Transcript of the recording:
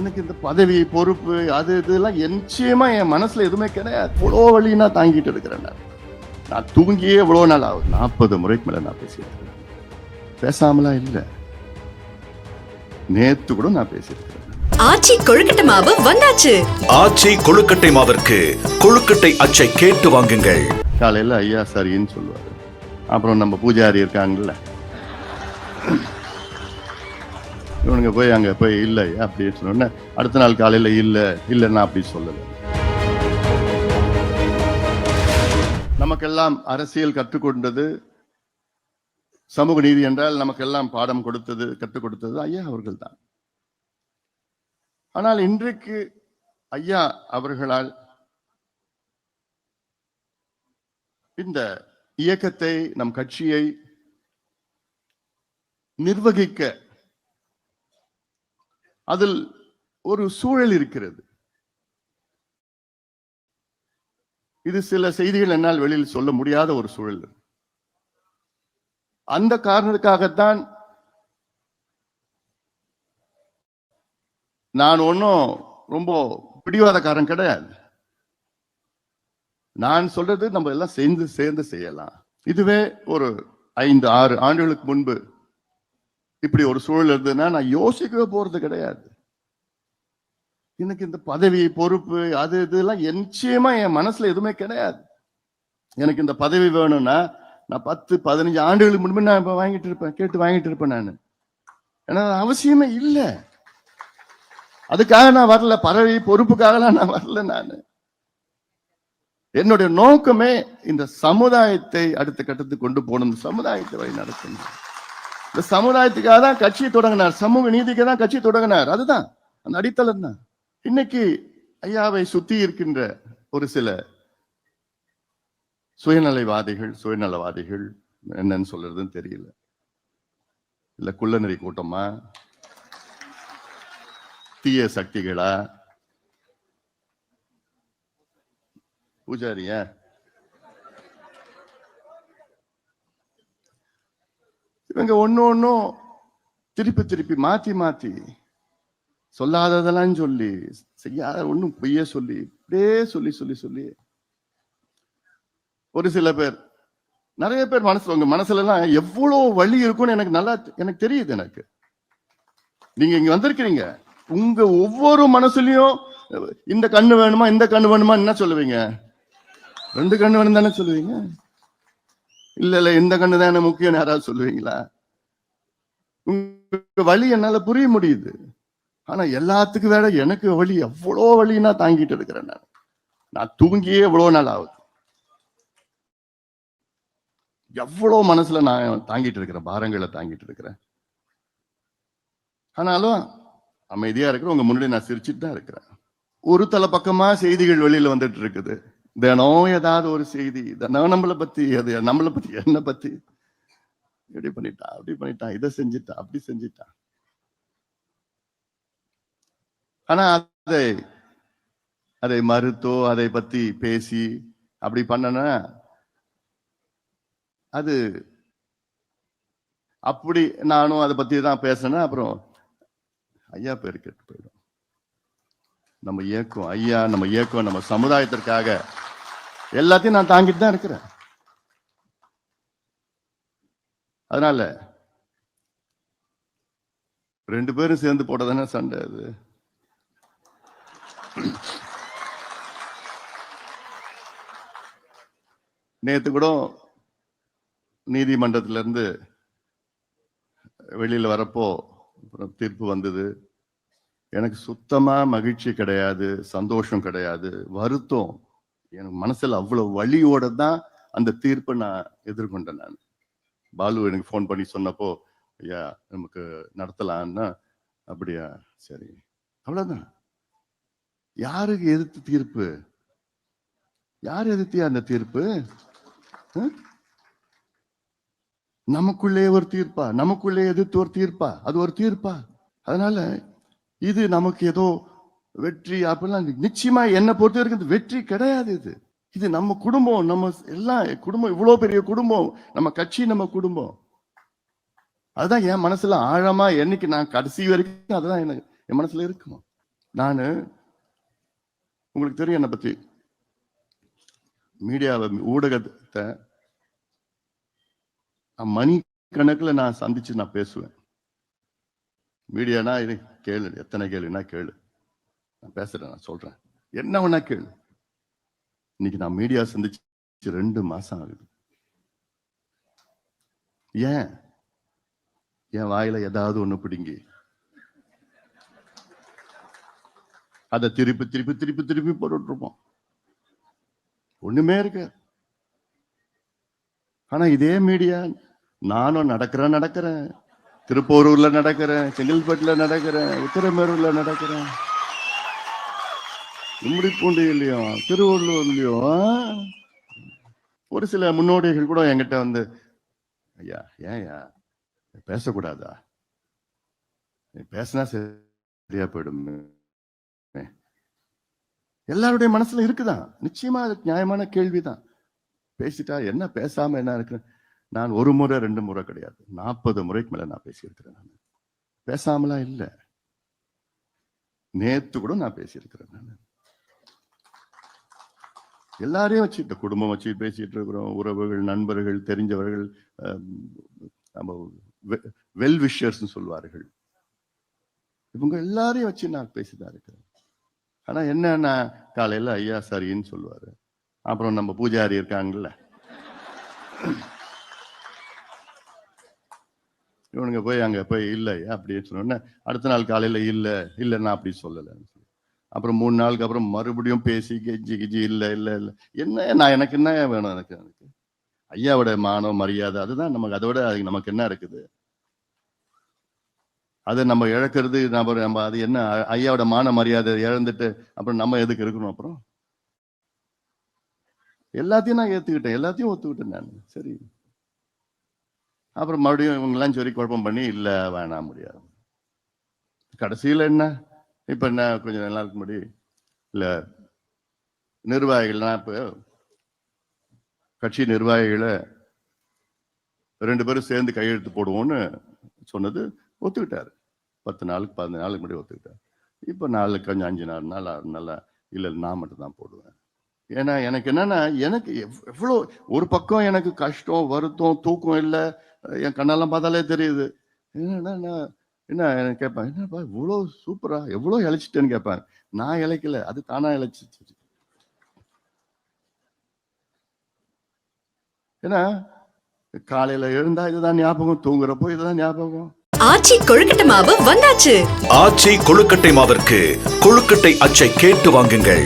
எனக்கு இந்த பதவி பொறுப்பு அது இதெல்லாம் நிச்சயமா என் மனசுல எதுவுமே கிடையாது. இவ்வளோ வழி நான் தாங்கிட்டு இருக்கிறேன் நான் நான் தூங்கியே இவ்வளோ நாள் ஆகுது? நாற்பது முறைக்கு மேல நான் பேசியிருக்கிறேன். பேசாமலாம் இல்லை. நேத்து கூட நான் பேசியிருக்கிறேன். ஆச்சி கொழுக்கட்டை மாவு வந்தாச்சு. ஆச்சி கொழுக்கட்டை மாவிற்கு கொழுக்கட்டை அச்சை கேட்டு வாங்குங்கள். காலையில ஐயா சரின்னு சொல்லுவாரு. அப்புறம் நம்ம பூஜாரி இருக்காங்கல்ல. இவனுங்க போய் அங்க போய் இல்லை அப்படின்னு சொன்னோடனே அடுத்த நாள் காலையில இல்ல இல்ல நான் அப்படி சொல்லலை. நமக்கெல்லாம் அரசியல் கற்றுக்கொண்டது சமூக நீதி என்றால் நமக்கெல்லாம் பாடம் கொடுத்தது கற்றுக் கொடுத்தது ஐயா அவர்கள் தான் ஆனால் இன்றைக்கு ஐயா அவர்களால் இந்த இயக்கத்தை நம் கட்சியை நிர்வகிக்க அதில் ஒரு சூழல் இருக்கிறது. இது சில செய்திகள் என்னால் வெளியில் சொல்ல முடியாத ஒரு சூழல். அந்த காரணத்துக்காகத்தான் நான் ஒன்றும் ரொம்ப பிடிவாதக்காரன் கிடையாது. நான் சொல்றது நம்ம எல்லாம் சேர்ந்து சேர்ந்து செய்யலாம். இதுவே ஒரு ஐந்து ஆறு ஆண்டுகளுக்கு முன்பு இப்படி ஒரு சூழல் இருந்ததுன்னா நான் யோசிக்கவே போறது கிடையாது. எனக்கு இந்த பதவி பொறுப்பு அது இதெல்லாம் நிச்சயமா என் மனசுல எதுவுமே கிடையாது. எனக்கு இந்த பதவி வேணும்னா நான் பத்து பதினஞ்சு ஆண்டுகளுக்கு முன்பு நான் இப்ப வாங்கிட்டு இருப்பேன் கேட்டு வாங்கிட்டு இருப்பேன் நான். ஏன்னா அவசியமே இல்லை. அதுக்காக நான் வரல பதவி பொறுப்புக்காகலாம் நான் வரல நான். என்னுடைய நோக்கமே இந்த சமுதாயத்தை அடுத்த கட்டத்துக்கு கொண்டு போகணும் சமுதாயத்தை வழி நடத்தணும். இந்த சமுதாயத்துக்காக தான் கட்சி தொடங்கினார். சமூக நீதிக்கு தான் கட்சி தொடங்கினார். அதுதான். அந்த அடித்தளம் தான். இன்னைக்கு ஐயாவை சுத்தி இருக்கின்ற ஒரு சில சுயநலைவாதிகள் சுயநலவாதிகள் என்னன்னு சொல்றதுன்னு தெரியல. இல்ல குள்ளநெறி கூட்டமா? தீய சக்திகளா? பூஜாரியா? இவங்க ஒண்ணு ஒன்னும் திருப்பி திருப்பி மாத்தி மாத்தி சொல்லாததெல்லாம் சொல்லி செய்யாத ஒன்றும் பொய்ய சொல்லி இப்படியே சொல்லி சொல்லி சொல்லி. ஒரு சில பேர் நிறைய பேர் மனசுல உங்க மனசுல எல்லாம் எவ்வளவு வழி இருக்கும்னு எனக்கு நல்லா எனக்கு தெரியுது எனக்கு. நீங்க இங்க வந்திருக்கிறீங்க உங்க ஒவ்வொரு மனசுலயும் இந்த கண்ணு வேணுமா இந்த கண்ணு வேணுமா என்ன சொல்லுவீங்க? ரெண்டு கண்ணு வேணும் தானே சொல்லுவீங்க? இல்ல இல்ல இந்த கண்ணு தானே முக்கியம் யாராவது சொல்லுவீங்களா? உங்க வழி என்னால புரிய முடியுது. ஆனா எல்லாத்துக்கும் வேற எனக்கு வழி எவ்வளோ வழினா தாங்கிட்டு இருக்கிறேன் நான். நான் தூங்கியே எவ்வளோ நாள் ஆகுது. எவ்வளோ மனசுல நான் தாங்கிட்டு இருக்கிறேன் பாரங்களை தாங்கிட்டு இருக்கிறேன். ஆனாலும் அமைதியா இருக்கிறேன் உங்க முன்னாடி நான் சிரிச்சுட்டு தான் இருக்கிறேன். ஒரு தலை பக்கமா செய்திகள் வெளியில வந்துட்டு இருக்குது. தினம் ஏதாவது ஒரு செய்தி தினம் நம்மளை பத்தி அது நம்மளை பத்தி என்ன பத்தி. இப்படி பண்ணிட்டான் அப்படி பண்ணிட்டான் இதை செஞ்சுட்டான் அப்படி செஞ்சுட்டான் ஆனா அதை அதை மறுத்தோ அதை பத்தி பேசி அப்படி பண்ணனா அது அப்படி நானும் அதை பத்தி தான் பேசினேன் அப்புறம் ஐயா பேர் கெட்டு போயிடும். நம்ம இயக்கம் ஐயா நம்ம இயக்கம் நம்ம சமுதாயத்திற்காக எல்லாத்தையும் நான் தாங்கிட்டு தான் இருக்கிறேன். அதனால ரெண்டு பேரும் சேர்ந்து போட்டதானே சண்டை அது. நேத்து கூட நீதிமன்றத்துல இருந்து வெளியில வரப்போ அப்புறம் தீர்ப்பு வந்தது. எனக்கு சுத்தமா மகிழ்ச்சி கிடையாது சந்தோஷம் கிடையாது வருத்தம். எனக்கு மனசுல அவ்வளவு வலியோட தான் அந்த தீர்ப்பை நான் எதிர்கொண்டேன் நான். பாலு எனக்கு ஃபோன் பண்ணி சொன்னப்போ ஐயா நமக்கு நடத்தலான்னா? அப்படியா சரி. அவ்வளோதான் யாருக்கு எதிர்த்து தீர்ப்பு? யார் எதிர்த்தியா அந்த தீர்ப்பு? நமக்குள்ளே ஒரு தீர்ப்பா? நமக்குள்ளே எதிர்த்து ஒரு தீர்ப்பா? அது ஒரு தீர்ப்பா? அதனால இது நமக்கு ஏதோ வெற்றி அப்படிலாம் நிச்சயமா என்னை பொறுத்த வரைக்கும் வெற்றி கிடையாது இது. இது நம்ம குடும்பம் நம்ம எல்லாம் குடும்பம் இவ்வளவு பெரிய குடும்பம். நம்ம கட்சி நம்ம குடும்பம். அதுதான் என் மனசுல ஆழமா என்னைக்கு நான் கடைசி வரைக்கும் அதுதான் எனக்கு என் மனசுல இருக்கும். நான் உங்களுக்கு தெரியும் என்னை பத்தி. மீடியாவை ஊடகத்தை மணி கணக்கில் நான் சந்திச்சு நான் பேசுவேன். மீடியானா இது கேளு எத்தனை கேளுன்னா கேளு. நான் பேசுறேன் நான் சொல்றேன். என்ன வேணா கேளு. இன்னைக்கு நான் மீடியா சந்திச்சு ரெண்டு மாசம் ஆகுது. ஏன்? என் வாயில ஏதாவது ஒண்ணு பிடிங்கி. அதை திருப்பி திருப்பி திருப்பி திருப்பி போட்டுட்டு இருப்போம் ஒண்ணுமே இருக்கு ஆனா இதே மீடியா நானும் நடக்கிறேன் நடக்கிறேன். திருப்போரூர்ல நடக்கிறேன் செங்கல்பட்டுல நடக்கிறேன் உத்தரமேரூர்ல நடக்கிறேன். கும்மிடிப்பூண்டியிலையும் திருவள்ளூர்லயும் ஒரு சில முன்னோடிகள் கூட என்கிட்ட வந்து ஐயா ஏயா பேசக்கூடாதா? நீ பேசினா சரியா போயிடும். எல்லாருடைய மனசுல இருக்குதான். நிச்சயமா அது நியாயமான கேள்விதான். பேசிட்டா என்ன பேசாம என்ன இருக்கு? நான் ஒரு முறை ரெண்டு முறை கிடையாது. நாற்பது முறைக்கு மேல நான் பேசியிருக்கிறேன் நான். பேசாமலாம் இல்லை. நேத்து கூட நான் பேசியிருக்கிறேன் நான். எல்லாரையும் வச்சுட்டு குடும்பம் வச்சு பேசிட்டு இருக்கிறோம். உறவுகள் நண்பர்கள் தெரிஞ்சவர்கள் நம்ம வெல் விஷர்ஸ் சொல்வார்கள். இவங்க எல்லாரையும் வச்சு நான் பேசிதான் இருக்கிறேன். ஆனா என்னன்னா காலையில ஐயா சரின்னு சொல்லுவாரு. அப்புறம் நம்ம பூஜாரி இருக்காங்கல்ல. இவனுங்க போய் அங்க போய் இல்லை அப்படின்னு சொன்னோன்னே அடுத்த நாள் காலையில இல்லை இல்ல நான் அப்படி சொல்லலை அப்புறம் மூணு நாளுக்கு அப்புறம் மறுபடியும் பேசி கெஞ்சி கிஜி இல்லை இல்லை இல்லை. என்ன நான் எனக்கு என்ன வேணும் எனக்கு? எனக்கு ஐயாவோட மானம் மரியாதை அதுதான் நமக்கு அதை விட நமக்கு என்ன இருக்குது? அதை நம்ம இழக்கிறது நம்ம நம்ம அது என்ன? ஐயாவோட மான மரியாதை இழந்துட்டு அப்புறம் நம்ம எதுக்கு இருக்கணும் அப்புறம்? எல்லாத்தையும் நான் ஏத்துக்கிட்டேன் எல்லாத்தையும் ஒத்துக்கிட்டேன் நான். சரி. அப்புறம் மறுபடியும் இவங்கெல்லாம் சொல்லி குழப்பம் பண்ணி இல்லை வேணாம் முடியாது. கடைசியில் என்ன? இப்போ என்ன கொஞ்சம் நாளுக்கு முன்னாடி இல்லை நிர்வாகிகள்லாம் இப்போ கட்சி நிர்வாகிகளை ரெண்டு பேரும் சேர்ந்து கையெழுத்து போடுவோம்னு சொன்னது ஒத்துக்கிட்டாரு. பத்து நாளுக்கு பதினஞ்சு நாளுக்கு முன்னாடி ஒத்துக்கிட்டார். இப்போ நாளுக்கு கொஞ்சம் அஞ்சு நாலு நாள் ஆறு நாளாக இல்லை நான் மட்டும் தான் போடுவேன். ஏன்னா எனக்கு என்னன்னா எனக்கு எவ்வளோ ஒரு பக்கம் எனக்கு கஷ்டம் வருத்தம் தூக்கம் இல்லை என் கண்ணெல்லாம் பார்த்தாலே தெரியுது. என்னன்னா நான் என்ன எனக்கு கேட்பேன் என்னப்பா இவ்வளோ சூப்பரா எவ்வளோ இழைச்சிட்டேன்னு கேட்பேன் நான் இழைக்கல அது தானா இழைச்சிச்சு. ஏன்னா காலையில எழுந்தா இதுதான் ஞாபகம் தூங்குறப்போ இதுதான் ஞாபகம். ஆச்சி கொழுக்கட்டை மாவு வந்தாச்சு. ஆச்சி கொழுக்கட்டை மாவிற்கு கொழுக்கட்டை அச்சை கேட்டு வாங்குங்கள்.